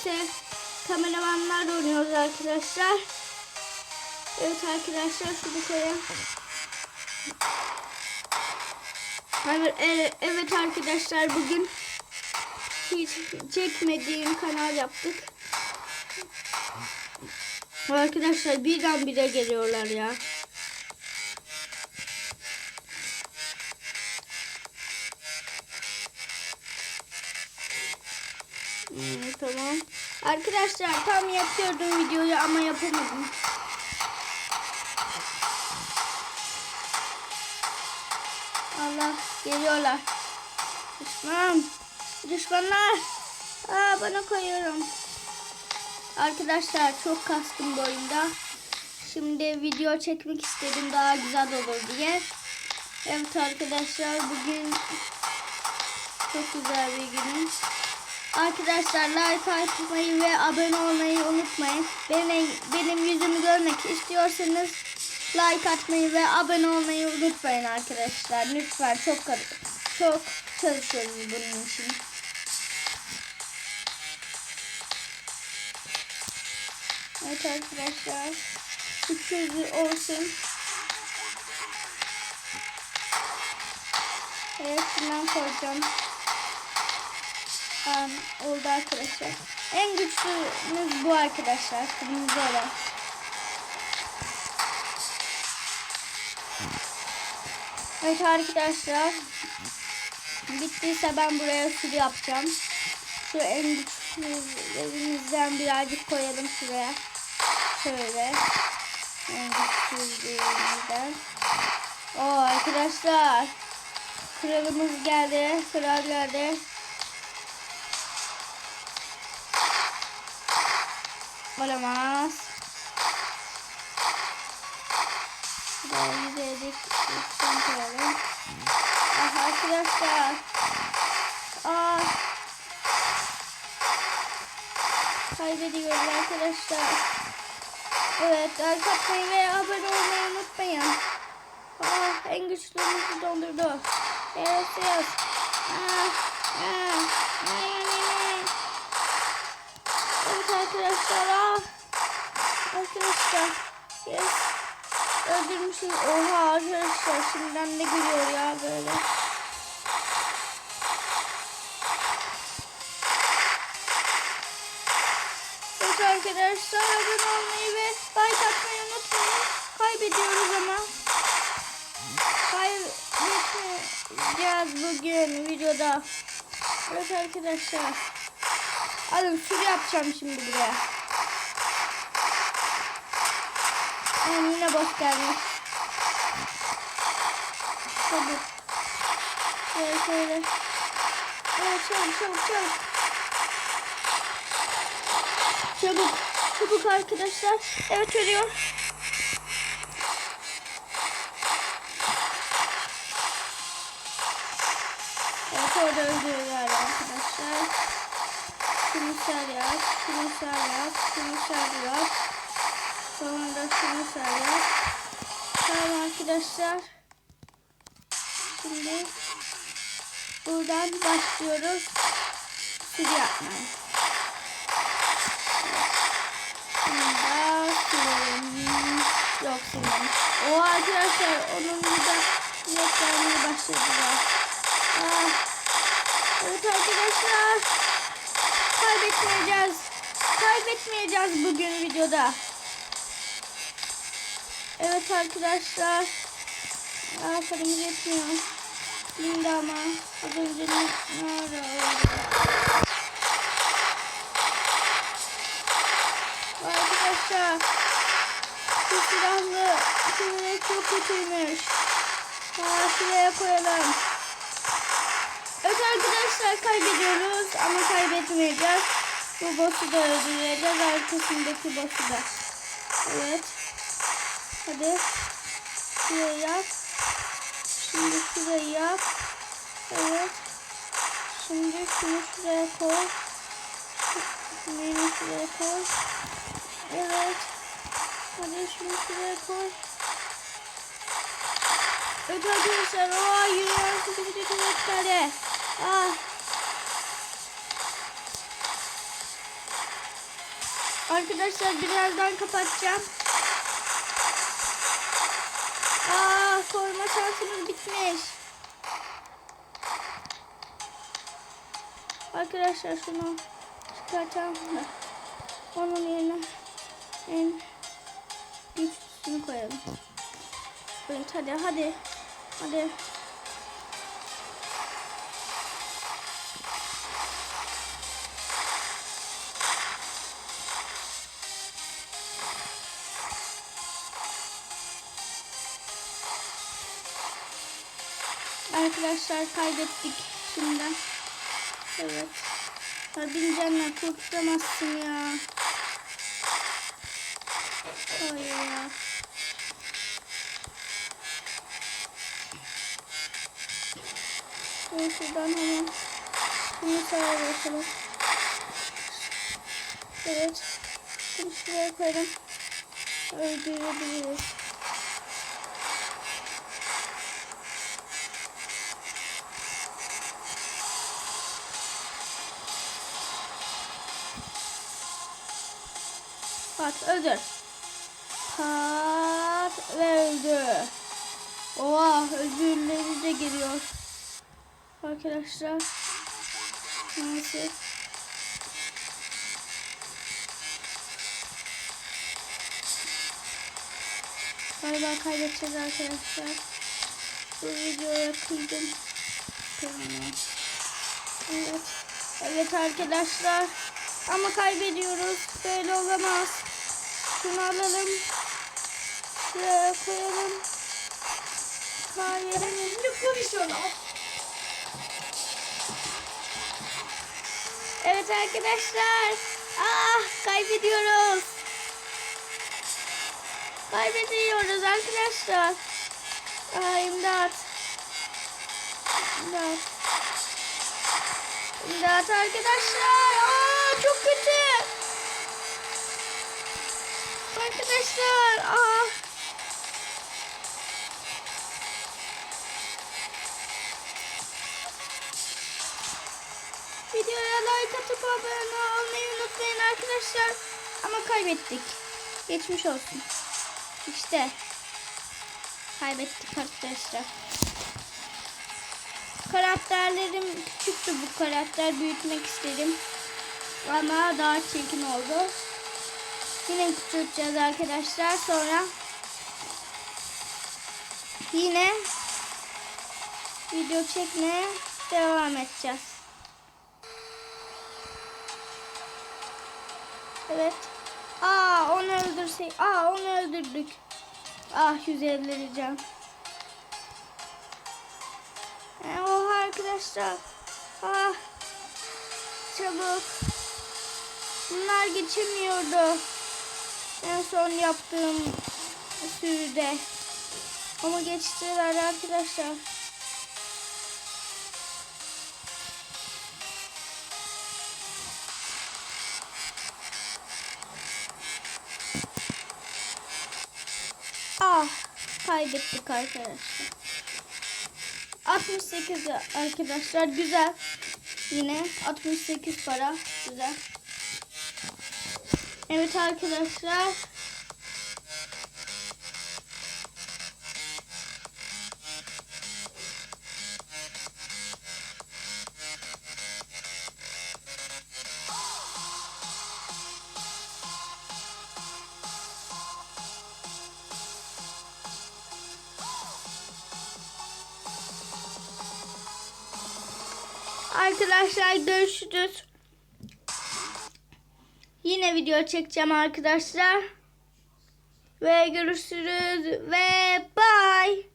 ise kameramanlar oynuyoruz arkadaşlar. Evet arkadaşlar şunu koyalım. Evet, evet arkadaşlar bugün hiç çekmediğim kanal yaptık. Arkadaşlar birdenbire geliyorlar ya. Arkadaşlar tam yapıyordum videoyu ama yapamadım. Allah geliyorlar. Düşman. Düşmanlar. Aa bana koyuyorum. Arkadaşlar çok kastım bu oyunda. Şimdi video çekmek istedim daha güzel olur diye. Evet arkadaşlar bugün çok güzel bir günüm. Arkadaşlar like atmayı ve abone olmayı unutmayın. Benim, benim yüzümü görmek istiyorsanız like atmayı ve abone olmayı unutmayın arkadaşlar. Lütfen çok çok çalışıyoruz bunun için. Evet arkadaşlar. Sürpriz olsun. Evet şundan koyacağım. Um, oldu arkadaşlar. En güçlümüz bu arkadaşlar. Kırmızı olan. Evet arkadaşlar. Bittiyse ben buraya sürü yapacağım. Şu en güçlülerimizden birazcık koyalım şuraya. Şöyle. En güçlülerimizden. Oo arkadaşlar. Kralımız geldi. Kral geldi. Olamaz. Şuraya yüzeydik. Üstten koyalım. Ah arkadaşlar. Ah. Kaybediyoruz arkadaşlar. Evet like atmayı ve abone olmayı unutmayın. Ah en güçlümüzü dondurdu. Evet yes. Ah, ah, ah, Evet arkadaşlar. Ah. Arkadaşlar. Yes. Öldürmüşüz. Oha arkadaşlar. Şimdiden ne gülüyor ya böyle. Evet arkadaşlar. Abone olmayı ve like atmayı unutmayın. Kaybediyoruz ama. Kaybedeceğiz bugün videoda. Evet arkadaşlar. Alın sürü yapacağım şimdi buraya. Aa, yine boş gelmiş. Çabuk. Şöyle şöyle. Evet çabuk çabuk çabuk. Çabuk. Çabuk arkadaşlar. Evet ölüyor. Evet orada öldürüyorlar arkadaşlar. Şunu ser yap, şunu ser yap, şunu ser yap. Sonra şunu ser yap. Tamam arkadaşlar. Şimdi buradan başlıyoruz. Sürü yapmaya. Şimdi silelim. Yok silelim. O arkadaşlar onun da yok gelmeye başladılar. Ah. Evet arkadaşlar. Kaybetmeyeceğiz. Kaybetmeyeceğiz bugün videoda. Evet arkadaşlar. Aferin yetmiyor. Şimdi ama az önce ne nerede? Arkadaşlar. Bu silahlı silahlı çok kötüymüş. Ha, şuraya koyalım. Arkadaşlar kaybediyoruz ama kaybetmeyeceğiz. Bu boss'u da öldüreceğiz. Arkasındaki boss'u da. Evet. Hadi. Şurayı yap. Şimdi şurayı yap. Evet. Şimdi şunu şuraya koy. Şunu şuraya koy. Evet. Hadi şunu şuraya koy. Evet arkadaşlar. Aa yürüyen sıkıntı kuvvetleri. Ah. Arkadaşlar birazdan kapatacağım. Aa, koyma şansımız bitmiş. Arkadaşlar şunu çıkartalım onun yerine en güçlüsünü koyalım. Evet hadi hadi. Hadi. Arkadaşlar kaybettik şimdiden. Evet. Hadi canına kurtulamazsın ya. Hayır ya. Ben şuradan hemen bunu sağa bırakalım. Evet. Şimdi şuraya koyalım. Öldürebiliriz. Pat öldür. Pat öldü. Oha ödülleri de geliyor. Arkadaşlar. Neyse. Galiba kaybedeceğiz arkadaşlar. Bu videoya kıydım. Evet. Evet arkadaşlar. Ama kaybediyoruz. Böyle olamaz. Şunu alalım. Şuraya koyalım. Kaybedelim. Ne konuşuyorsun? Evet arkadaşlar. Ah kaybediyoruz. Kaybediyoruz arkadaşlar. Ah imdat. İmdat. İmdat arkadaşlar. Aa çok kötü. Arkadaşlar. Ah. Videoya like atıp abone olmayı unutmayın arkadaşlar. Ama kaybettik. Geçmiş olsun. İşte. Kaybettik arkadaşlar. Karakterlerim küçüktü bu karakter. Büyütmek istedim. Ama daha çirkin oldu. Yine küçülteceğiz arkadaşlar. Sonra yine video çekmeye devam edeceğiz. Evet. Aa onu öldürsek. Aa onu öldürdük. Ah 150 can. E, oha arkadaşlar. Ah. Çabuk. Bunlar geçemiyordu. En son yaptığım sürüde. Ama geçtiler arkadaşlar. Ah kaybettik arkadaşlar. 68 arkadaşlar güzel. Yine 68 para güzel. Evet arkadaşlar. Arkadaşlar görüşürüz. Yine video çekeceğim arkadaşlar. Ve görüşürüz ve bye.